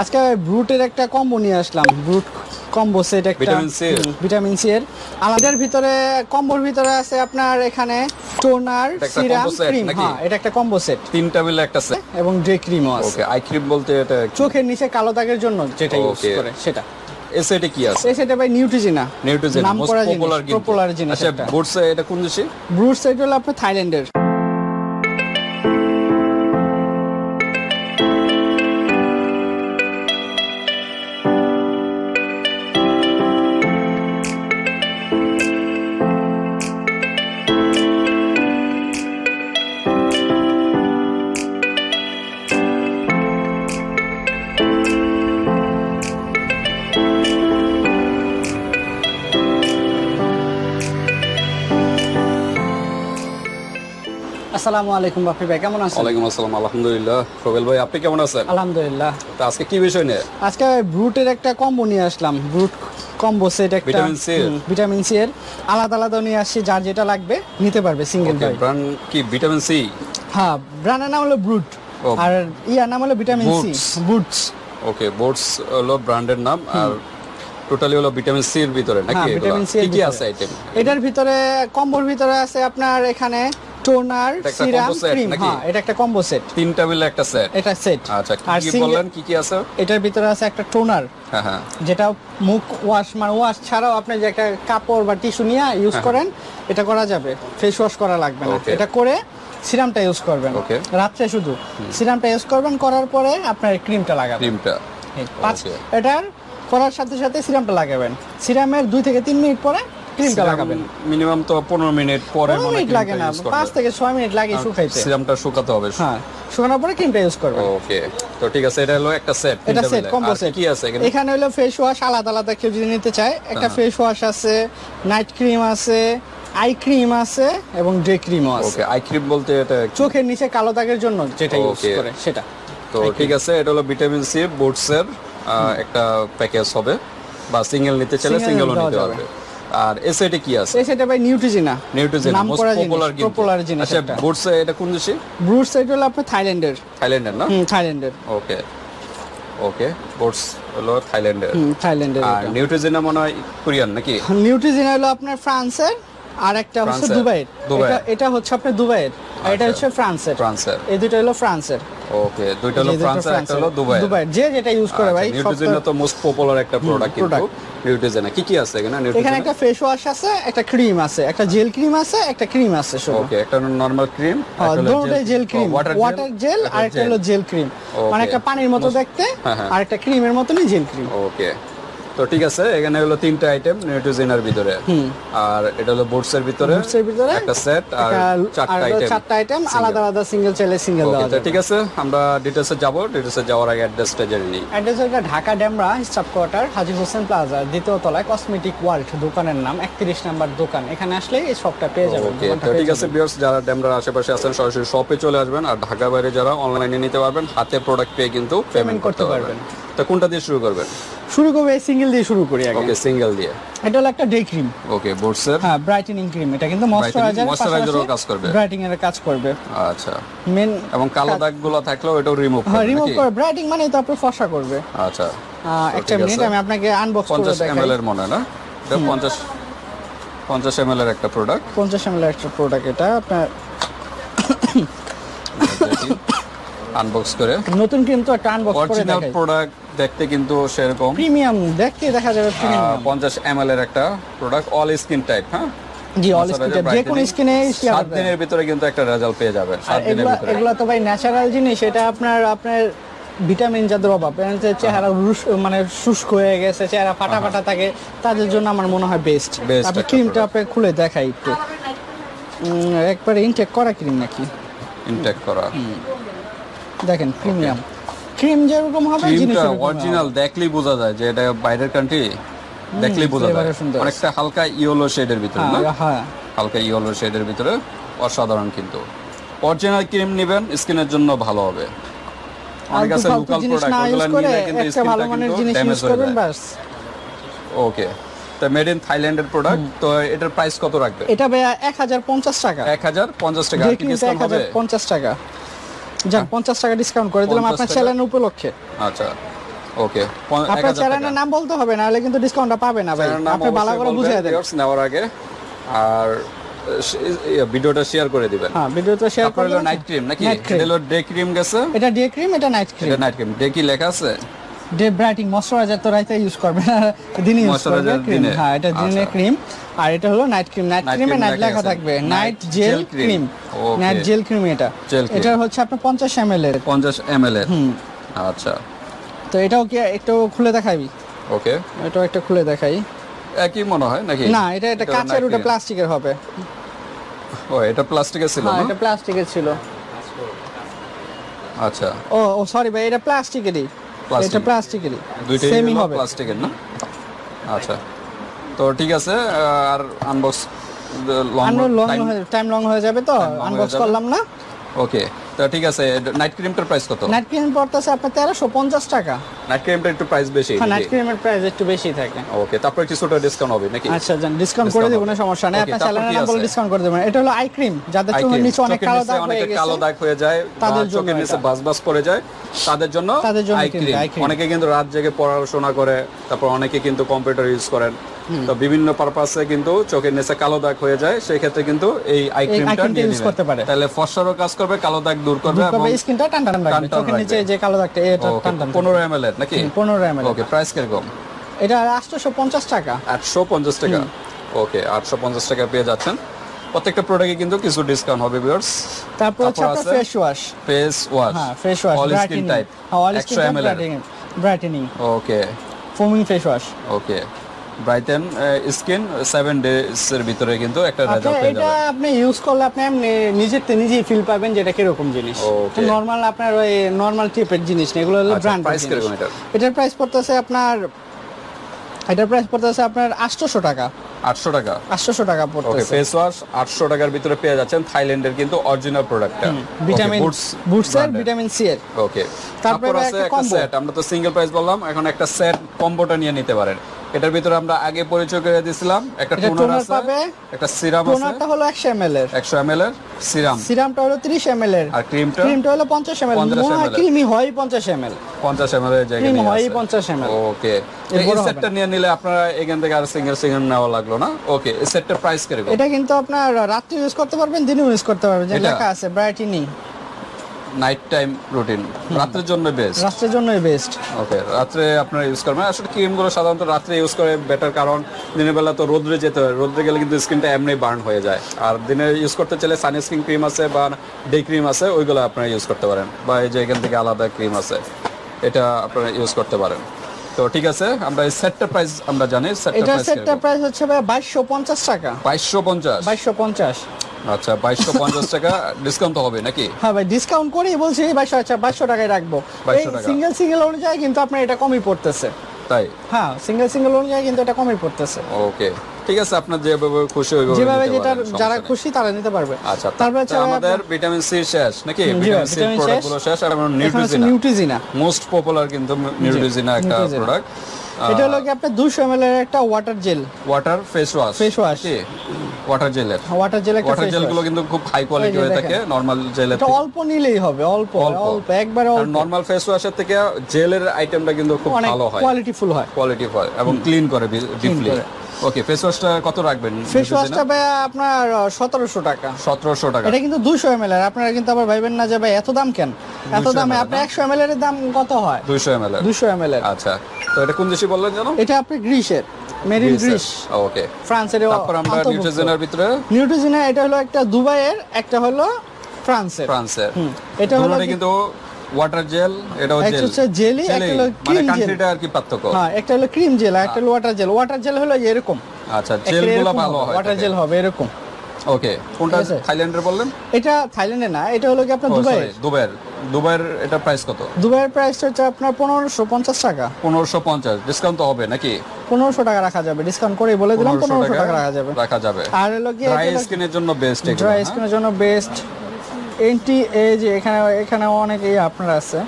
আজকে ব্রুটের একটা কম্বো নিয়ে আসলাম। ব্রুট কম্বো সেট একটা ভিটামিন সি এর? আলাদার ভিতরে কম্বোর ভিতরে আছে আপনার এখানে টোনার এটা সিরাম ক্রিম হ্যাঁ এটা একটা কম্বো সেট তিনটা মিলে একটা সেট এবং ডে ক্রিমও আছে। ওকে আই ক্রিম বলতে এটা চোখের নিচে কালো দাগের জন্য যেটা ইউজ করে সেটা। এই সেটে কি আছে? এই সেটা ভাই নিউট্রিজিনা নিউট্রিজেন মোস্ট পপুলার জিনিস আচ্ছা একটা। এটা কোন দেশে? ব্রুট সেট হলো আপনার থাইল্যান্ডের আসসালামু আলাইকুম বাপি ভাই কেমন আছেন? ওয়ালাইকুম আসসালাম আলহামদুলিল্লাহ। সোহেল ভাই আপনি কেমন আছেন? আলহামদুলিল্লাহ। তো আজকে কি বিষয় নিয়ে? আজকে ব্রুটের একটা কম্বো নিয়ে আসলাম ব্রুট কম্বো সেট একটা। ভিটামিন সি এর? ভিটামিন সি এর। আলাদা আলাদা নিয়ে আসছি যার যেটা লাগবে নিতে পারবে সিঙ্গেল ভাই ব্র্যান্ড কি? ভিটামিন সি হ্যাঁ ব্র্যান্ডের নাম হলো ব্রুট। আর ইয়ার নাম হলো vitamin C. Boots okay Boots হলো ব্র্যান্ডের নাম আর টোটালি হলো ভিটামিন সি এর ভিতরে নাকি হ্যাঁ ভিটামিন সি কি কি আছে আইটেম এটার ভিতরে কম্বোর ভিতরে আছে আপনার এখানে টোনার সিরাম ক্রিম হ্যাঁ এটা একটা কম্বো সেট তিনটা মিলে একটা সেট এটা সেট আচ্ছা কি বললেন? কি কি আছে? এটার ভিতরে আছে একটা টোনার। হ্যাঁ হ্যাঁ। যেটা মুখ ওয়াশ মানে ওয়াশ ছাড়াও আপনি যে একটা কাপড় বা টিস্যু নিয়ে ইউজ হ্যাঁ। করেন এটা করা যাবে। ফেস ওয়াশ করা লাগবে না। এটা করে সিরামটা ইউজ করবেন. রাত্রে শুধু। সিরামটা ইউজ করবেন করার পরে আপনার ক্রিমটা লাগাবেন। ক্রিমটা পাঁচ এটার করার সাথে সাথে সিরামটা লাগাবেন। সিরামের দুই থেকে তিন মিনিট পরে ক্রিমটা লাগাবেন। মিনিমাম তো পনেরো মিনিট পরে মিনিট লাগে না পাঁচ থেকে ছয় মিনিট লাগে শুকাইতে। সিরামটা শুকাতে হবে। হ্যাঁ শুকানোর পরে ক্রিমটা ইউজ করবেন। ওকে তো ঠিক আছে এটা হলো একটা সেট এটা সেট কম্বো সেট কি আছে এখানে? এখানে হলো ফেস ওয়াশ আলাদা আলাদা কেউ যদি নিতে চায় একটা হ্যাঁ। ফেস ওয়াশ আছে নাইট ক্রিম আছে আই ক্রিম আছে এবং ডে ক্রিমও আছে। ওকে আই ক্রিম বলতে এটা চোখের নিচে কালো দাগের জন্য যেটা ইউজ করে সেটা। তো ঠিক আছে এটা হলো ভিটামিন সি বুটস আহ, একটা প্যাকেজ হবে। বা সিঙ্গেল নিতে চাইলে সিঙ্গেলও নিতে। পারবে। আর সেটে কি আছে? সেটা ভাই নিউট্রিজিনা নিউট্রিজেন নাম করা পপুলার কিন্তু। পপুলার জিনিস আচ্ছা বুটস এটা কোন দেশে? ব্রুট সাইড হলো আপনার থাইল্যান্ডের থাইল্যান্ডের না? হুম থাইল্যান্ডের ওকে ওকে বুটস হলো থাইল্যান্ডের হুম থাইল্যান্ডের আর নিউট্রিজেন মনে হয় কোরিয়ান নাকি? নিউট্রিজিনা হলো আপনার ফ্রান্সের আর একটা হচ্ছে? দুবাইয়ের। দুবাইয়ের। এটা- এটা হচ্ছে আপনার দুবাইয়ের আর এটা আচ্ছা। হচ্ছে ফ্রান্সের। ফ্রান্সের। এই দুটো হলো ফ্রান্সের। ওকে দুইটা হলো দুটো ফ্রান্সের একটা হলো দুবাই দুবাইয়ের যে যেটা ইউজ করে ভাই নিউট্রিজেন তো মোস্ট পপুলার একটা প্রোডাক্ট কিন্তু। নিউট্রিজেন কি কি আছে এখানে? এখানে একটা ফেস ওয়াশ আছে একটা ক্রিম আছে একটা জেল ক্রিম আছে একটা ক্রিম আছে শুধু। ওকে একটা নরমাল ক্রিম দুটোটাই জেল ক্রিম ওয়াটার জেল আর একটা হলো জেল ক্রিম মানে একটা পানির মতো দেখতে হ্যাঁ, হ্যাঁ। আর একটা ক্রিমের মতনই জেল ক্রিম ওকে তো ঠিক আছে এখানে হলো তিনটা আইটেম নিউট্রিজেনের ভিতরে। আর এটা হলো বুটস এর ভিতরে এর ভিতরে একটা সেট আর চারটা আইটেম চারটা আইটেম আলাদা আলাদা সিঙ্গেল চাইলে সিঙ্গেল দেওয়া যাবে। ঠিক আছে আমরা ডিটেলসে যাব ডিটেলসে যাওয়ার আগে অ্যাড্রেসটা জেনে নিই। অ্যাড্রেস হলো Dhaka Demra staff quarter Haji Hossain plaza দ্বিতীয় তলায় কসমেটিক ওয়ার্ল্ড দোকানের নাম একত্রিশ নাম্বার দোকান। এখানে আসলে এই শপটা পেয়ে যাবেন ওকে তো ঠিক আছে। ভিউয়ার্স যারা ড্যামরার আশেপাশে আছেন সরাসরি শপে চলে আসবেন আর ঢাকা বাইরে যারা অনলাইনে নিতে পারবেন হাতে প্রোডাক্ট পেয়ে কিন্তু পেমেন্ট করতে পারবেন। তো কোনটা দিয়ে শুরু করবেন? শুরু করবে সিঙ্গেল দিয়ে শুরু করি আগে। ওকে সিঙ্গেল দিয়ে। এটা হলো একটা ডে ক্রিম ওকে বুটসের হ্যাঁ ব্রাইটেনিং ক্রিম এটা কিন্তু ময়শ্চারাইজার moisturizer ও কাজ করবে। ব্রাইটিং এর কাজ করবে। আচ্ছা। মেন এবং কালো দাগগুলো থাকলেও এটাও রিমুভ হ্যাঁ করবে রিমুভ নাকি? করে ব্রাইটিং মানে তো আপনি ফসা করবে। আচ্ছা। একটা মিনিট আমি আপনাকে আনবক্স করে দেখাই। 50 ml এর মনে হয় না? এটা 50 50 ml এর একটা প্রোডাক্ট 50 ml এর একটা প্রোডাক্ট এটা। আপনার আনবক্স করে। নতুন ক্রিম তো একটা আনবক্স করে দেখাই। অরিজিনাল প্রোডাক্ট দেখতে কিন্তু সেরকম। প্রিমিয়াম দেখতে দেখা যাবে প্রিমিয়াম। পঞ্চাশ এম এর একটা প্রোডাক্ট অল স্কিন টাইপ হ্যাঁ? জি অল স্কিন যে কোনো স্কিনে সাত দিনের ভিতরে কিন্তু একটা রেজাল্ট পেয়ে যাবেন সাত দিনের ভিতরে। এগুলা তো ভাই ন্যাচারাল জিনিস এটা আপনার আপনার ভিটামিন যাদের অভাব। চেহারা মানে শুষ্ক হয়ে গেছে চেহারা ফাটা ফাটা থাকে তাদের জন্য আমার মনে হয় বেস্ট আপনি ক্রিমটা আপনি খুলে দেখাই একটু। একবারে ইনটেক করা ক্রিম নাকি? ইনটেক করা। দেখেন প্রিমিয়াম ক্রিম যেরকম হবে ক্রিমটা অরিজিনাল দেখলেই বোঝা যায় যে এটা বাইরের কান্ট্রি দেখলেই বোঝা যায়। অনেকটা হালকা ইয়েলো শেডের ভিতরে না? হ্যাঁ, হ্যাঁ। হালকা ইয়েলো শেডের ভিতরে অসাধারণ কিন্তু। অরিজিনাল ক্রিম নেবেন স্কিনের জন্য ভালো হবে। অনেক আছে লোকাল প্রোডাক্ট ওগুলো নিলে কিন্তু ভালো স্কিনটা মানের কিন্তু জিনিস ড্যামেজ ইউজ হয়ে যায়। বাস ওকে তো মেড ইন থাইল্যান্ডের প্রোডাক্ট তো এটার প্রাইস কত রাখবে এটা ভাইয়া এক হাজার পঞ্চাশ টাকা। এক হাজার পঞ্চাশ টাকা আর কি ডিসকাউন্ট হবে? হাজার পঞ্চাশ টাকা। যাক পঞ্চাশ টাকা ডিসকাউন্ট করে দিলাম আপনার? চ্যানেল উপলক্ষে। আচ্ছা ওকে আপনার চ্যানেলের নাম বলতে হবে না হলে কিন্তু ডিসকাউন্টটা পাবে না ভাই। আপনি ভালো করে বুঝিয়ে দেন। নেওয়ার আগে আর ভিডিওটা শেয়ার করে দিবেন। হ্যাঁ ভিডিওটা শেয়ার করে নাইট ক্রিম নাকি? এটা ডে ক্রিম গেছে? এটা ডে ক্রিম এটা নাইট ক্রিম এটা নাইট ক্রিম ডে কি লেখা আছে? ডে ব্রাইটিং ময়শ্চারাইজার তো রাইতে ইউজ করবে না দিনে ইউজ করবে ক্রিম হ্যাঁ এটা দিনে আচ্ছা। ক্রিম আর এটা হলো নাইট ক্রিম নাইট ক্রিমে নাইট লেখা থাকবে। Night gel cream night gel cream এটা। এটা হচ্ছে আপনার পঞ্চাশ এম এর। পঞ্চাশ এম এল এর। আচ্ছা। তো এটাও কি একটু খুলে দেখাবি? ওকে এটাও একটা খুলে দেখাই। একই মনে হয় নাকি? না এটা এটা কাঁচের ওটা প্লাস্টিকের হবে। ও এটা প্লাস্টিকের ছিল হ্যাঁ না? এটা প্লাস্টিকের ছিল। আচ্ছা। ও ও সরি ভাই এটা প্লাস্টিকেরই। এটা প্লাস্টিকেরই। দুইটাই সেমই হবে। প্লাস্টিকের না? আচ্ছা। তো ঠিক আছে আর আনবক্স লং টাইম লং হয়ে যাবে তো? আনবক্স করলাম না? ওকে তো ঠিক আছে নাইট ক্রিমটার প্রাইস কত? নাইট ক্রিম পড়তেছে আপনার তেরোশো পঞ্চাশ টাকা। নাইট ক্রিমটা একটু প্রাইস বেশি হ্যাঁ নাইট ক্রিমের প্রাইস একটু বেশি থাকে। ওকে তারপর কিছুটা ডিসকাউন্ট হবে নাকি? আচ্ছা জান ডিসকাউন্ট করে দেবো না সমস্যা নেই। আপনার নাম বলে ডিসকাউন্ট করে দেবেন। এটা হলো আই ক্রিম যাদের চোখের নিচে অনেক কালো দাগ হয়ে অনেকে কালো দাগ হয়ে যায় তাদের জন্য চোখের নিচে। বাস বাস পড়ে যায় তাদের জন্য তাদের জন্য আই ক্রিম অনেকে কিন্তু রাত জেগে পড়াশোনা করে তারপর অনেকে কিন্তু কম্পিউটার ইউজ করেন। তো বিভিন্ন পারপাসে কিন্তু চোখের নিচে কালো দাগ হয়ে যায় সেই ক্ষেত্রে কিন্তু এই আই ক্রিমটা নিয়ে নেবেন। করতে পারে। তাহলে ফসরও কাজ করবে কালো দাগ দূর করবে এবং স্কিনটা টান টান রাখবে চোখের নিচে যে কালো দাগটা এটা টান টান পনেরো এম এর নাকি? পনেরো এম ওকে প্রাইস কীরকম এটা আটশোশো পঞ্চাশ টাকা। আটশো পঞ্চাশ টাকা? ওকে আটশো পঞ্চাশ টাকা পেয়ে যাচ্ছেন। প্রত্যেকটা প্রোডাক্টে কিন্তু কিছু ডিসকাউন্ট হবে ভিউয়ার্স তারপর হচ্ছে আপনার আছে ফেস ওয়াশ ফেস ওয়াশ হ্যাঁ face wash all skin type all skin type brightening okay foaming face wash okay brighten skin seven days এর ভিতরে কিন্তু একটা রেজাল্ট পেয়ে এটা আপনি ইউজ করলে আপনি তে নিজেই ফিল পাবেন যে এটা কীরকম জিনিস। Okay. নর্মাল আপনার ওই নর্মাল টাইপের জিনিস না এগুলো হলো আচ্ছা, ব্র্যান্ড price কীরকম এটার? এটার প্রাইস পড়তেছে আপনার এটার প্রাইস পড়তেছে আপনার আটশোশো টাকা। আটশো টাকা? আটশোশো টাকা ওকে পড়তেছে। ফেস ওয়াশ আটশো টাকার ভিতরে পেয়ে যাচ্ছেন থাইল্যান্ডের কিন্তু অরিজিনাল প্রোডাক্টটা ভিটামিন বুটসের ভিটামিন সি এর ওকে তারপরে একটা সেট আমরা তো সিঙ্গেল প্রাইস বললাম এখন একটা সেট কম্বোটা নিয়ে নিতে পারেন। এটার ভিতরে আমরা আগে পরিচয় করে দিয়েছিলাম একটা টোনার আছে একটা সিরাম আছে। টোনারটা হলো একশো এম এল এর। একশো এম এর সিরাম। সিরামটা হলো তিরিশ এম এল এর। আর ক্রিমটা? ক্রিমটা হলো পঞ্চাশ এম এল 50 মনে হয় ml ক্রিমই হয় পঞ্চাশ এম এল পঞ্চাশ এম এর জায়গায় ক্রিম নিয়ে হয় আছে। পঞ্চাশ এম এল ওকে এই সেটটা নিয়ে নিলে আপনারা এখান থেকে আর সিঙ্গেল সিঙ্গেল নেওয়া লাগল না? ওকে এই সেটটার প্রাইস কীরকম এটা কিন্তু আপনার রাত্রে ইউজ করতে পারবেন দিনে ইউজ করতে পারবেন। যে? লেখা আছে ব্রাইটেনিং নাইট টাইম রুটিন রাতের জন্য বেস্ট রাত্রের জন্যই বেস্ট ওকে রাত্রে আপনারা ইউজ করবেন আসলে ক্রিমগুলো সাধারণত রাত্রে ইউজ করে বেটার কারণ দিনের বেলা তো রোদ্রে যেতে হয়। রোদ্রে গেলে কিন্তু স্কিনটা এমনি বার্ন হয়ে যায়। আর দিনে ইউজ করতে চাইলে সানস্ক্রিন ক্রিম আছে বা ডে ক্রিম আছে ওইগুলো আপনারা ইউজ করতে পারেন। বা এই যে এখান থেকে আলাদা ক্রিম আছে এটা আপনারা ইউজ করতে পারেন। তো ঠিক আছে আমরা এই সেটটার প্রাইস আমরা জানি। সেটটার এটা সেটটা প্রাইস হচ্ছে ভাই বাইশশো পঞ্চাশ টাকা। বাইশশো পঞ্চাশ। বাইশশো পঞ্চাশ। আচ্ছা বাইশশো পঞ্চাশ টাকা ডিসকাউন্ট হবে নাকি? হ্যাঁ ভাই ডিসকাউন্ট করেই বলছি বাইশশো আচ্ছা বাইশশো টাকায় রাখব। সিঙ্গেল সিঙ্গেল অনুযায়ী কিন্তু আপনার এটা কমই পড়তেছে। তাই? হ্যাঁ সিঙ্গেল সিঙ্গেল অনুযায়ী কিন্তু এটা কমই পড়তেছে। ওকে ঠিক আছে আপনার যেভাবে খুশি যেভাবে যেটা যারা খুশি তারা নিতে পারবে। আচ্ছা তারপর তারপর আমাদের ভিটামিন সি শেষ নাকি? ভিটামিন সি ভিটামিন প্রোডাক্ট শেষ। আর হচ্ছে নিউট্রিজিনা নিউট্রিজিনা মোস্ট পপুলার কিন্তু নিউট্রিজিনা একটা প্রোডাক্ট এটা হলো কি আপনার দুশো এম এর একটা water gel water face wash Face wash। Water জেলের ওয়াটার জেল ওয়াটার face জেলগুলো কিন্তু খুব হাই কোয়ালিটি হয়ে থাকে নরমাল জেলের এটা অল্প নিলেই হবে অল্প অল্প। একবারে অল্প। নরমাল ফেস ওয়াশের থেকে জেলের আইটেমটা কিন্তু খুব ভালো হয়। কোয়ালিটিফুল হয়। কোয়ালিটি হয় এবং ক্লিন করে ডিপলি ওকে ফেস ওয়াশটা কত রাখবেন ফেস ওয়াশটা ভাই আপনার সতেরোশো টাকা। সতেরোশো টাকা। এটা কিন্তু দুশো এম এল এর। আপনারা কিন্তু আবার ভাইবেন না যে ভাই এত দাম কেন? এত দামে ml আপনার একশো এম এর দাম কত হয়? দুইশো এম এল দুশো এম এল এর। আচ্ছা। তো এটা কোন দেশে বললেন জানো এটা আপনি গ্রিসের। মেড ইন গ্রিস ওকে ফ্রান্সের তারপর আমরা নিউট্রিজেনার ভিতরে? নিউট্রিজিনা এটা হলো একটা দুবাইয়ের একটা হলো ফ্রান্সের। ফ্রান্সের। এটা হলো কিন্তু ওয়াটার জেল এটা জেল হচ্ছে জেলি একটা হলো ক্রিম জেল gel। আর কি পার্থক্য। হ্যাঁ একটা হলো ক্রিম জেল আর একটা হলো ওয়াটার জেল ওয়াটার জেল হলো এরকম। আচ্ছা জেলগুলো ভালো হয় ওয়াটার জেল হবে এরকম। ওকে কোনটা থাইল্যান্ডের বললেন? এটা থাইল্যান্ডে না এটা হলো কি আপনার দুবাই দুবাইয়ের? দুবাইয়ের। এটা প্রাইস কত? দুবাইয়ের প্রাইস হচ্ছে আপনার পনেরোশো পঞ্চাশ টাকা। পনেরোশো পঞ্চাশ ডিসকাউন্ট তো হবে নাকি? পনেরোশো টাকা রাখা যাবে ডিসকাউন্ট করে বলে দিলাম পনেরোশো টাকা রাখা যাবে। রাখা যাবে। আর হলো কি ড্রাই স্কিনের জন্য বেস্ট ড্রাই স্কিনের জন্য বেস্ট এনটি যে এখানে এখানে অনেকেই আপনার আছে।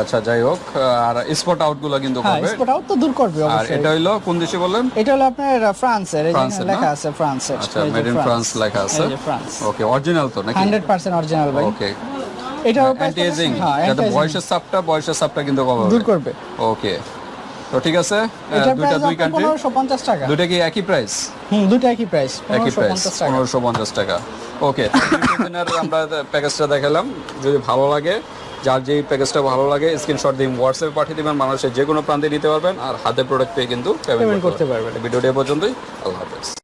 আচ্ছা যাই হোক আর স্পট আউটগুলো কিন্তু হ্যাঁ করবে স্পট আউট তো দূর করবে আর এটা হইল কোন দেশে বললেন? এটা হলো আপনার ফ্রান্সের এখানে লেখা আছে ফ্রান্সের। আচ্ছা মেড ইন ফ্রান্স। লেখা আছে। ওকে অরিজিনাল তো নাকি? হান্ড্রেড পার্সেন্ট অরিজিনাল ভাই। ওকে অ্যান্টি এজিং হ্যাঁ যাতে বয়সের সাপটা বয়সের সাপটা কিন্তু কভার দূর করবে। ওকে তো ঠিক আছে দুইটা দুই কান্ট্রি পনেরোশো পঞ্চাশ টাকা। দুইটা কি একই প্রাইস হুম দুটো একই প্রাইস একই প্রাইস পঞ্চাশ টাকা। পনেরোশো পঞ্চাশ টাকা। ওকে আমরা প্যাকেজটা দেখালাম। যদি ভালো লাগে যার যেই প্যাকেজটা ভালো লাগে স্ক্রিনশট দিন হোয়াটসঅ্যাপে পাঠিয়ে দেবেন মানুষের যে কোনো প্রান্তে নিতে পারবেন আর হাতে প্রোডাক্ট পেয়ে কিন্তু পেমেন্ট করতে পারবেন। ভিডিওটি পর্যন্তই। আল্লাহ হাফেজ।